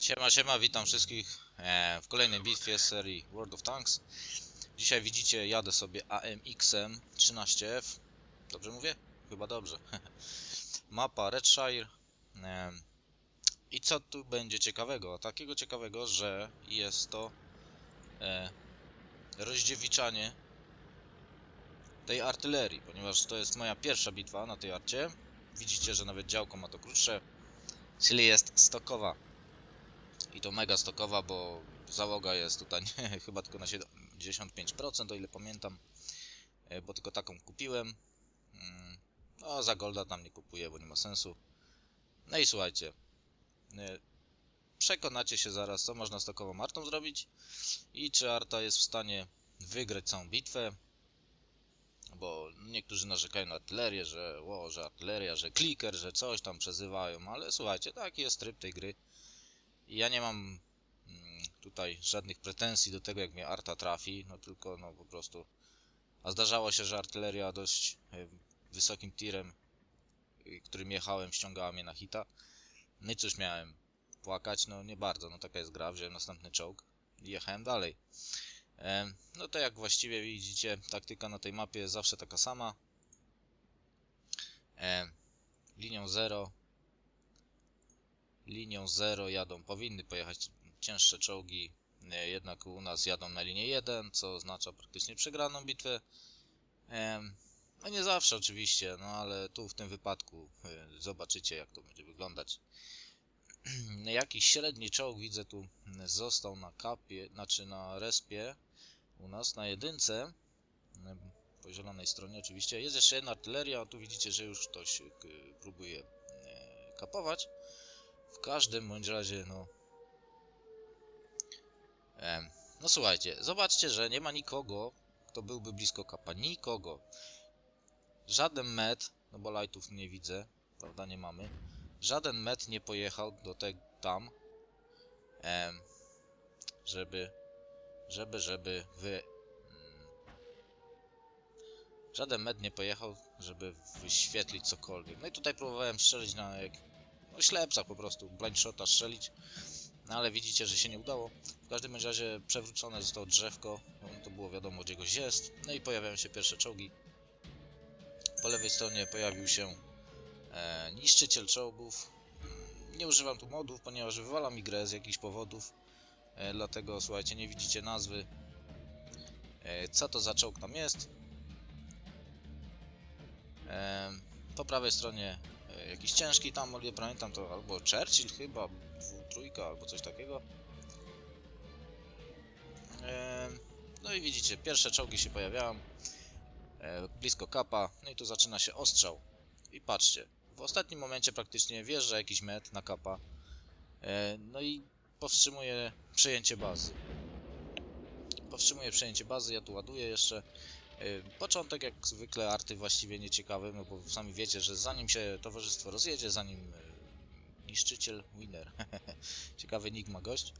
Siema, siema, witam wszystkich e, w kolejnej bitwie z serii World of Tanks. Dzisiaj widzicie, jadę sobie AMX-em 13F. Dobrze mówię? Chyba dobrze. Mapa Redshire. E, I co tu będzie ciekawego? Takiego ciekawego, że jest to e, rozdziewiczanie tej artylerii, ponieważ to jest moja pierwsza bitwa na tej arcie. Widzicie, że nawet działko ma to krótsze, czyli jest stokowa. I to mega stokowa, bo załoga jest tutaj chyba tylko na 75%, o ile pamiętam. E, Bo tylko taką kupiłem. Mm, No, za golda tam nie kupuję, bo nie ma sensu. No i słuchajcie. e, Przekonacie się zaraz, co można z takową artą zrobić i czy arta jest w stanie wygrać całą bitwę. Bo niektórzy narzekają na artylerię, że, o, że artyleria, że kliker, że coś tam przezywają, ale słuchajcie, taki jest tryb tej gry. Ja nie mam mm, tutaj żadnych pretensji do tego, jak mnie arta trafi, no tylko no po prostu. A zdarzało się, że artyleria dość e, wysokim tirem, y, którym jechałem, ściągała mnie na hita. No i cóż miałem? Płakać? No nie bardzo, no taka jest gra, wziąłem następny czołg i jechałem dalej. E, No to jak właściwie widzicie, taktyka na tej mapie jest zawsze taka sama. E, Linią 0 linią 0 jadą, powinny pojechać cięższe czołgi, e, jednak u nas jadą na linię 1, co oznacza praktycznie przegraną bitwę. No nie zawsze oczywiście, no ale tu w tym wypadku e, zobaczycie jak to będzie wyglądać. Jakiś średni czołg widzę tu został na kapie, znaczy na respie u nas na jedynce. Po zielonej stronie oczywiście. Jest jeszcze jedna artyleria, tu widzicie, że już ktoś e, próbuje kapować. W każdym bądź razie, no. No słuchajcie, zobaczcie, że nie ma nikogo, kto byłby blisko kapa. Nikogo. Żaden met, no bo lightów nie widzę, prawda, nie mamy. Żaden met nie pojechał do te tam, żeby, żeby, żeby wy... mm, Żaden med nie pojechał, żeby wyświetlić cokolwiek. No i tutaj próbowałem strzelić na jak no ślepcach po prostu, blind shota strzelić. No ale widzicie, że się nie udało. W każdym razie przewrócone zostało drzewko, no, to było wiadomo gdzie goś jest. No i pojawiają się pierwsze czołgi. Po lewej stronie pojawił się e, niszczyciel czołgów. Nie używam tu modów, ponieważ wywala mi grę z jakichś powodów. E, dlatego słuchajcie, nie widzicie nazwy. E, co to za czołg tam jest? E, po prawej stronie jakiś ciężki tam, o ile pamiętam to albo Churchill chyba, trójka albo coś takiego. No i widzicie, pierwsze czołgi się pojawiają e, blisko kapa, no i tu zaczyna się ostrzał. I patrzcie, w ostatnim momencie praktycznie wjeżdża jakiś met na kapa, e, no i powstrzymuje przejęcie bazy. Powstrzymuje przejęcie bazy, ja tu ładuję jeszcze. Początek jak zwykle arty właściwie nieciekawy, no bo sami wiecie, że zanim się towarzystwo rozjedzie, zanim niszczyciel, winner, ciekawy nick ma gość.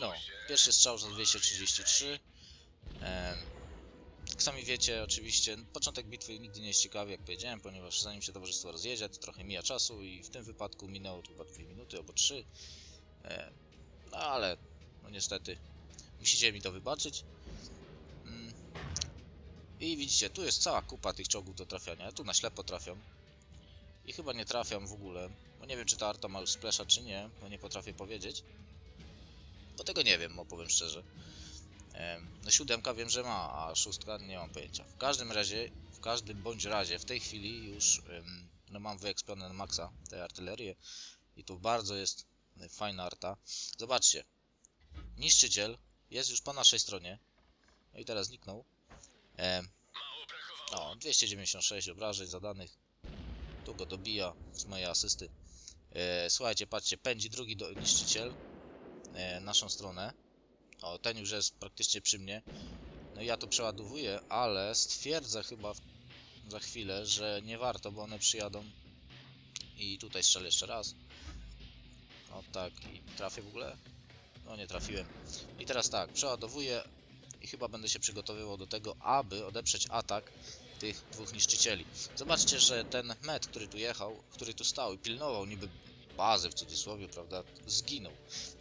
No, pierwszy strzał za 233. Em, Jak sami wiecie, oczywiście, początek bitwy nigdy nie jest ciekawy, jak powiedziałem, ponieważ zanim się towarzystwo rozjedzie, to trochę mija czasu i w tym wypadku minęło chyba 2 minuty albo 3. E, No ale, no niestety, musicie mi to wybaczyć. I widzicie, tu jest cała kupa tych czołgów do trafiania. Tu na ślepo trafiam. I chyba nie trafiam w ogóle. Bo nie wiem, czy ta arta ma już splasha, czy nie. Bo nie potrafię powiedzieć. Bo tego nie wiem, opowiem szczerze. No siódemka wiem, że ma, a szóstka nie mam pojęcia. W każdym razie, w każdym bądź razie, w tej chwili już no mam wyekspione na maksa tę artylerię. I tu bardzo jest fajna arta. Zobaczcie. Niszczyciel jest już po naszej stronie. No i teraz zniknął. Em, o, 296 obrażeń zadanych. Tu go dobija z mojej asysty. E, słuchajcie, patrzcie, pędzi drugi do, niszczyciel. E, naszą stronę. O, ten już jest praktycznie przy mnie. No ja tu przeładowuję, ale stwierdzę chyba za chwilę, że nie warto, bo one przyjadą. I tutaj strzelę jeszcze raz. O tak, i trafię w ogóle? No nie trafiłem. I teraz tak, przeładowuję chyba będę się przygotowywał do tego, aby odeprzeć atak tych dwóch niszczycieli. Zobaczcie, że ten met, który tu jechał, który tu stał i pilnował niby bazy w cudzysłowie, prawda, zginął.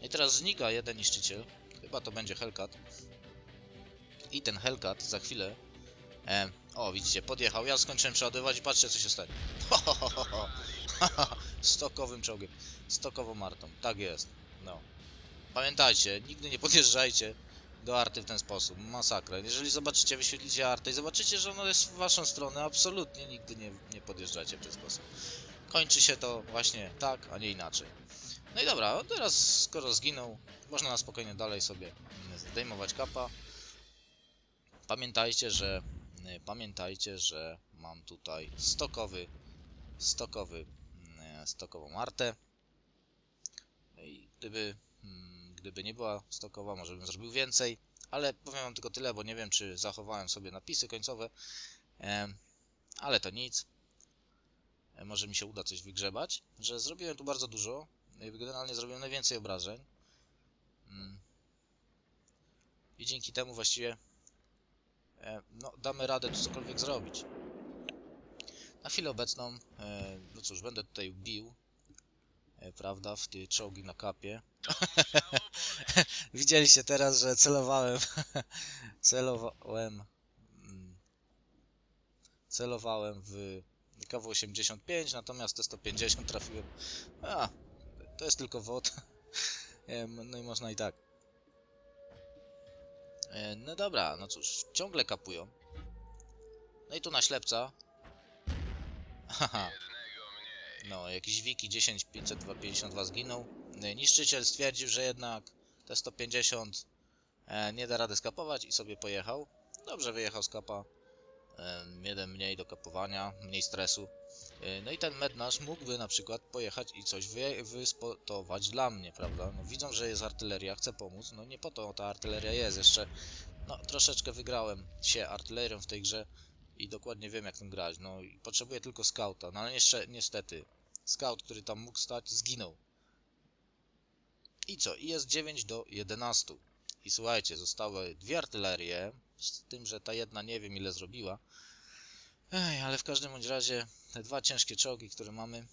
I teraz znika jeden niszczyciel, chyba to będzie Hellcat. I ten Hellcat za chwilę, e, o widzicie, podjechał, ja skończyłem przeładowywać i patrzcie co się stanie. Stokowym czołgiem, stokową artą, tak jest, no. Pamiętajcie, nigdy nie podjeżdżajcie do arty w ten sposób, masakra. Jeżeli zobaczycie, wyświetlicie artę i zobaczycie, że ona jest w waszą stronę, absolutnie nigdy nie, nie podjeżdżajcie w ten sposób. Kończy się to właśnie tak, a nie inaczej. No i dobra, teraz skoro zginął, można na spokojnie dalej sobie mm, zdejmować kapa. Pamiętajcie, że y, pamiętajcie, że mam tutaj stokowy stokowy mm, stokową artę. No I gdyby mm, gdyby nie była stokowa, może bym zrobił więcej, ale powiem wam tylko tyle, bo nie wiem czy zachowałem sobie napisy końcowe. Ale to nic. E, Może mi się uda coś wygrzebać, że zrobiłem tu bardzo dużo. e, Generalnie zrobiłem najwięcej obrażeń. Mm. I dzięki temu właściwie e, no, damy radę tu cokolwiek zrobić. Na chwilę obecną, e, no cóż, będę tutaj bił, prawda, w te czołgi na kapie. Widzieliście teraz, że celowałem, celowałem, mm, celowałem w KW-85, natomiast te 150 trafiłem. A, to jest tylko wod. No i można i tak. E, No dobra, no cóż, ciągle kapują. No i tu na ślepca. Haha. No, jakiś Wiki 10552 zginął. E, Niszczyciel stwierdził, że jednak te 150 e, nie da rady skapować i sobie pojechał. Dobrze wyjechał z kapa. E, jeden mniej do kapowania, mniej stresu. No i ten med nasz mógłby na przykład pojechać i coś wy, wyspotować dla mnie, prawda? No, widzą, że jest artyleria, chcę pomóc. No nie po to ta artyleria jest jeszcze. No troszeczkę wygrałem się artylerią w tej grze i dokładnie wiem jak tym grać. No i potrzebuję tylko skauta, no ale jeszcze niestety scout, który tam mógł stać, zginął. I co? I jest 9 do 11. I słuchajcie, zostały dwie artylerie, z tym, że ta jedna nie wiem ile zrobiła. Ej, ale w każdym bądź razie te dwa ciężkie czołgi, które mamy.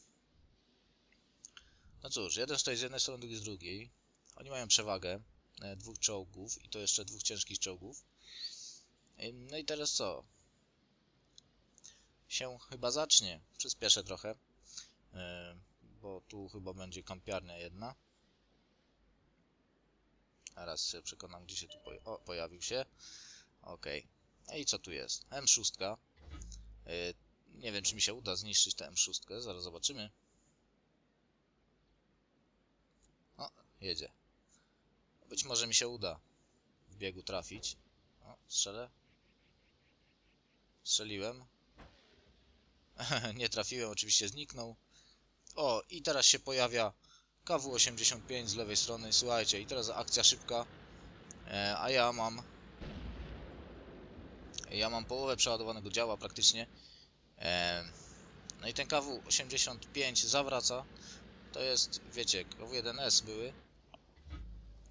No cóż, jeden stoi z jednej strony, drugi z drugiej. Oni mają przewagę e, dwóch czołgów i to jeszcze dwóch ciężkich czołgów. Ej, No i teraz co? Się chyba zacznie. Przyspieszę trochę. E, bo tu chyba będzie kampiarnia jedna. Teraz się przekonam, gdzie się tu poja o, pojawił się. Okej. No i co tu jest? M6. Yy, nie wiem, czy mi się uda zniszczyć tę M6. Zaraz zobaczymy. O, jedzie. Być może mi się uda w biegu trafić. O, strzelę. Strzeliłem. nie trafiłem, oczywiście zniknął. O, i teraz się pojawia KW-85 z lewej strony. Słuchajcie, i teraz akcja szybka. E, a ja mam... Ja mam połowę przeładowanego działa praktycznie. E, no i ten KW-85 zawraca. To jest, wiecie, KW-1S były.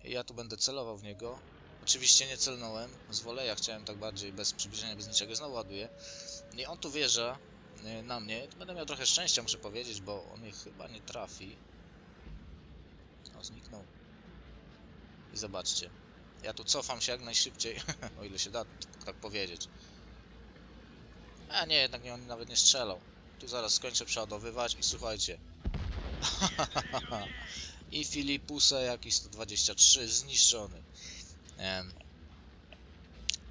Ja tu będę celował w niego. Oczywiście nie celnąłem z woleja, chciałem tak bardziej bez przybliżenia, bez niczego. Znowu ładuję. I on tu wjeżdża na mnie. Będę miał trochę szczęścia, muszę powiedzieć, bo on mnie chyba nie trafi. O, zniknął. I zobaczcie. Ja tu cofam się jak najszybciej, o ile się da tak, powiedzieć. A nie, jednak nie, on nawet nie strzelał. Tu zaraz skończę przeładowywać i słuchajcie. I Filipusę jakiś 123 zniszczony.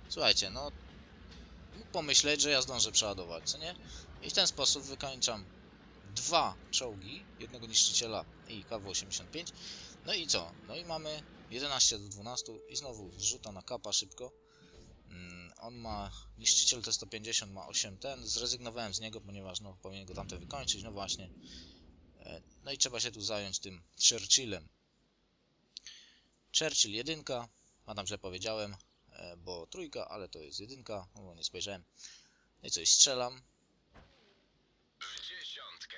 Słuchajcie, no mógł pomyśleć, że ja zdążę przeładować, co nie? I w ten sposób wykańczam dwa czołgi, jednego niszczyciela i KW-85. No i co? No i mamy 11 do 12 i znowu zrzuta na kapa szybko. Mm, on ma, niszczyciel T150 ma 8 ten, zrezygnowałem z niego, ponieważ no, powinien go tamte wykończyć, no właśnie. E, No i trzeba się tu zająć tym Churchillem. Churchill jedynka, a tam źle powiedziałem, e, bo trójka, ale to jest jedynka, bo nie spojrzałem. No i coś, strzelam,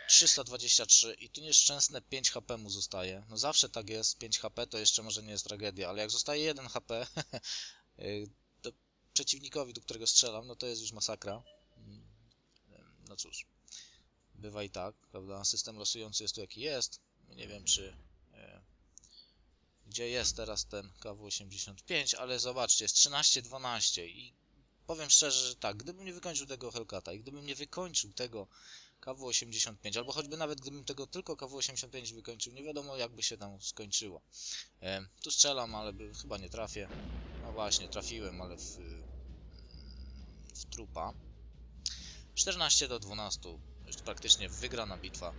323 i tu nieszczęsne 5 HP mu zostaje. No zawsze tak jest, 5 HP to jeszcze może nie jest tragedia, ale jak zostaje 1 HP y, to przeciwnikowi, do którego strzelam, no to jest już masakra. Mm, No cóż, bywa i tak, prawda? System losujący jest tu jaki jest. Nie wiem czy... E, gdzie jest teraz ten KW85, ale zobaczcie, jest 13-12 i powiem szczerze, że tak, gdybym nie wykończył tego Hellcata i gdybym nie wykończył tego KW85, albo choćby nawet gdybym tego tylko KW85 wykończył, nie wiadomo jakby się tam skończyło. E, tu strzelam, ale by, chyba nie trafię. No właśnie, trafiłem, ale w, w trupa. 14 do 12, już praktycznie wygrana bitwa.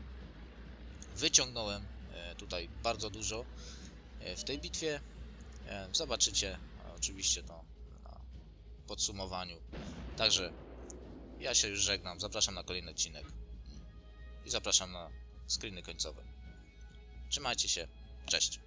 Wyciągnąłem e, tutaj bardzo dużo e, w tej bitwie. E, zobaczycie oczywiście to na podsumowaniu. Także ja się już żegnam, zapraszam na kolejny odcinek i zapraszam na screeny końcowe. Trzymajcie się, cześć.